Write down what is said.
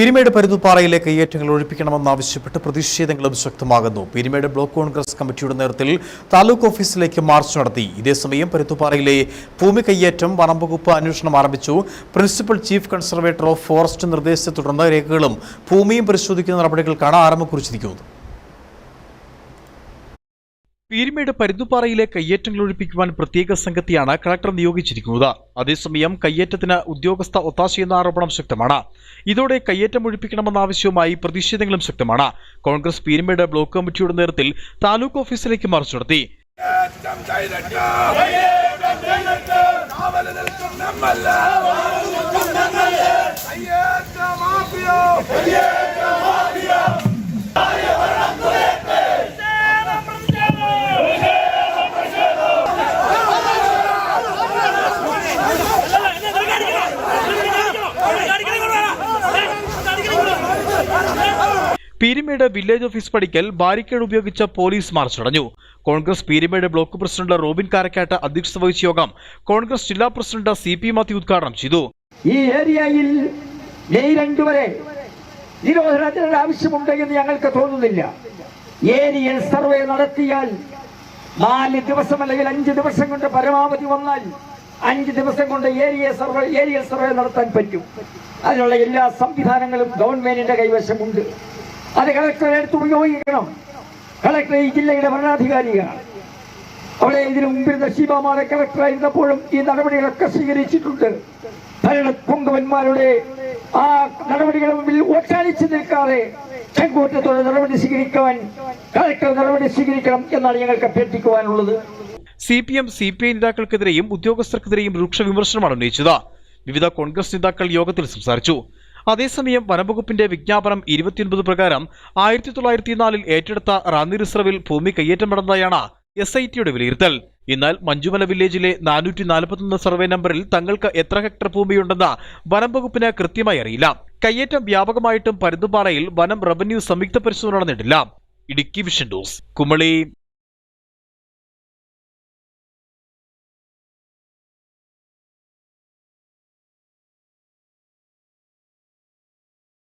പീരിമേട് പരുതുപാറയിലെ കയ്യേറ്റങ്ങൾ ഒഴിപ്പിക്കണമെന്നാവശ്യപ്പെട്ട് പ്രതിഷേധങ്ങളും ശക്തമാകുന്നു. പിരിമേട് ബ്ലോക്ക് കോൺഗ്രസ് കമ്മിറ്റിയുടെ നേതൃത്വത്തിൽ താലൂക്ക് ഓഫീസിലേക്ക് മാർച്ച് നടത്തി. ഇതേസമയം പരുത്തുപാറയിലെ ഭൂമി കയ്യേറ്റം വനംവകുപ്പ് അന്വേഷണം ആരംഭിച്ചു. Principal chief conservator of forest നിർദ്ദേശത്തെ തുടർന്ന് രേഖകളും ഭൂമിയും പരിശോധിക്കുന്ന നടപടികൾക്കാണ് ആരംഭം കുറിച്ചിരിക്കുന്നത്. പീരിമേട് പരുന്തുപാറയിലെ കയ്യേറ്റങ്ങൾ ഒഴിപ്പിക്കുവാൻ പ്രത്യേക സംഘത്തെയാണ് കളക്ടർ നിയോഗിച്ചിരിക്കുന്നത്. അതേസമയം കയ്യേറ്റത്തിന് ഉദ്യോഗസ്ഥ ഒത്താശയെന്ന ആരോപണം ശക്തമാണ്. ഇതോടെ കയ്യേറ്റം ഒഴിപ്പിക്കണമെന്ന ആവശ്യവുമായി പ്രതിഷേധങ്ങളും ശക്തമാണ്. കോൺഗ്രസ് പീരുമേട് ബ്ലോക്ക് കമ്മിറ്റിയുടെ നേതൃത്വത്തിൽ താലൂക്ക് ഓഫീസിലേക്ക് മാർച്ച് നടത്തി. കയ്യേറ്റം പീരിമേട് വില്ലേജ് ഓഫീസ് പടിക്കൽ ബാരിക്കേഡ് ഉപയോഗിച്ച പോലീസ് മാർച്ച് തടഞ്ഞു Congress Peermade block president Robin Karakkattu അധ്യക്ഷത വഹിച്ച യോഗം കോൺഗ്രസ് ജില്ലാ പ്രസിഡന്റ് സി പി മാത്യു ഉദ്ഘാടനം ചെയ്തു. ഈ ഏരിയയിൽ മെയ് രണ്ട് വരെ നിരോധനത്തിനുള്ള ആവശ്യമുണ്ട് എന്ന് ഞങ്ങൾക്ക് തോന്നുന്നില്ല. ഏരിയൽ സർവേ നടത്തിയാൽ നാല് ദിവസം അല്ലെങ്കിൽ അഞ്ച് ദിവസം കൊണ്ട് പരമാവധി വന്നാൽ അഞ്ച് ദിവസം കൊണ്ട് ഏരിയ സർവേ ഏരിയൽ സർവേ നടത്താൻ പറ്റും. അതിനുള്ള എല്ലാ സംവിധാനങ്ങളും ഗവൺമെന്റിന്റെ കൈവശമുണ്ട്. അത് കളക്ടറെ എടുത്ത് ഉപയോഗിക്കണം കളക്ടർ ഈ ജില്ലയുടെ ഭരണാധികാരിയാണ്. അവിടെ ഇതിനു മുമ്പിൽ നഷീബാമാരെ കളക്ടറായിരുന്നപ്പോഴും ഈ നടപടികളൊക്കെ സ്വീകരിച്ചിട്ടുണ്ട്. ഭരണ പൊങ്കവന്മാരുടെ ആ നടപടികളുടെ മുമ്പിൽ ഒട്ടാനിച്ച് നിൽക്കാതെ ചെങ്കൂറ്റത്തോടെ നടപടി സ്വീകരിക്കാൻ കളക്ടർ നടപടി സ്വീകരിക്കണം എന്നാണ് ഞങ്ങൾക്ക് അഭ്യർത്ഥിക്കുവാനുള്ളത്. C P M C P I നേതാക്കൾക്കെതിരെയും ഉദ്യോഗസ്ഥർക്കെതിരെയും രൂക്ഷ വിമർശനമാണ് ഉന്നയിച്ചത്. വിവിധ കോൺഗ്രസ് നേതാക്കൾ യോഗത്തിൽ സംസാരിച്ചു. അതേസമയം വനംവകുപ്പിന്റെ വിജ്ഞാപനം ഇരുപത്തിയൊൻപത് പ്രകാരം ആയിരത്തി തൊള്ളായിരത്തി നാലിൽ ഏറ്റെടുത്ത റാന്നി റിസർവിൽ ഭൂമി കയ്യേറ്റം നടന്നതായാണ് എസ് ഐ ടിയുടെ വിലയിരുത്തൽ. എന്നാൽ മഞ്ജുമല വില്ലേജിലെ നാനൂറ്റി നാൽപ്പത്തൊന്ന് സർവേ നമ്പറിൽ തങ്ങൾക്ക് എത്ര ഹെക്ടർ ഭൂമിയുണ്ടെന്ന് വനം വകുപ്പിന് കൃത്യമായി അറിയില്ല. കയ്യേറ്റം വ്യാപകമായിട്ടും പരുന്തുപാറയിൽ വനം റവന്യൂ സംയുക്ത പരിശോധന നടന്നിട്ടില്ല. ഇടുക്കി വിഷൻ ഡോസ് കുമളി.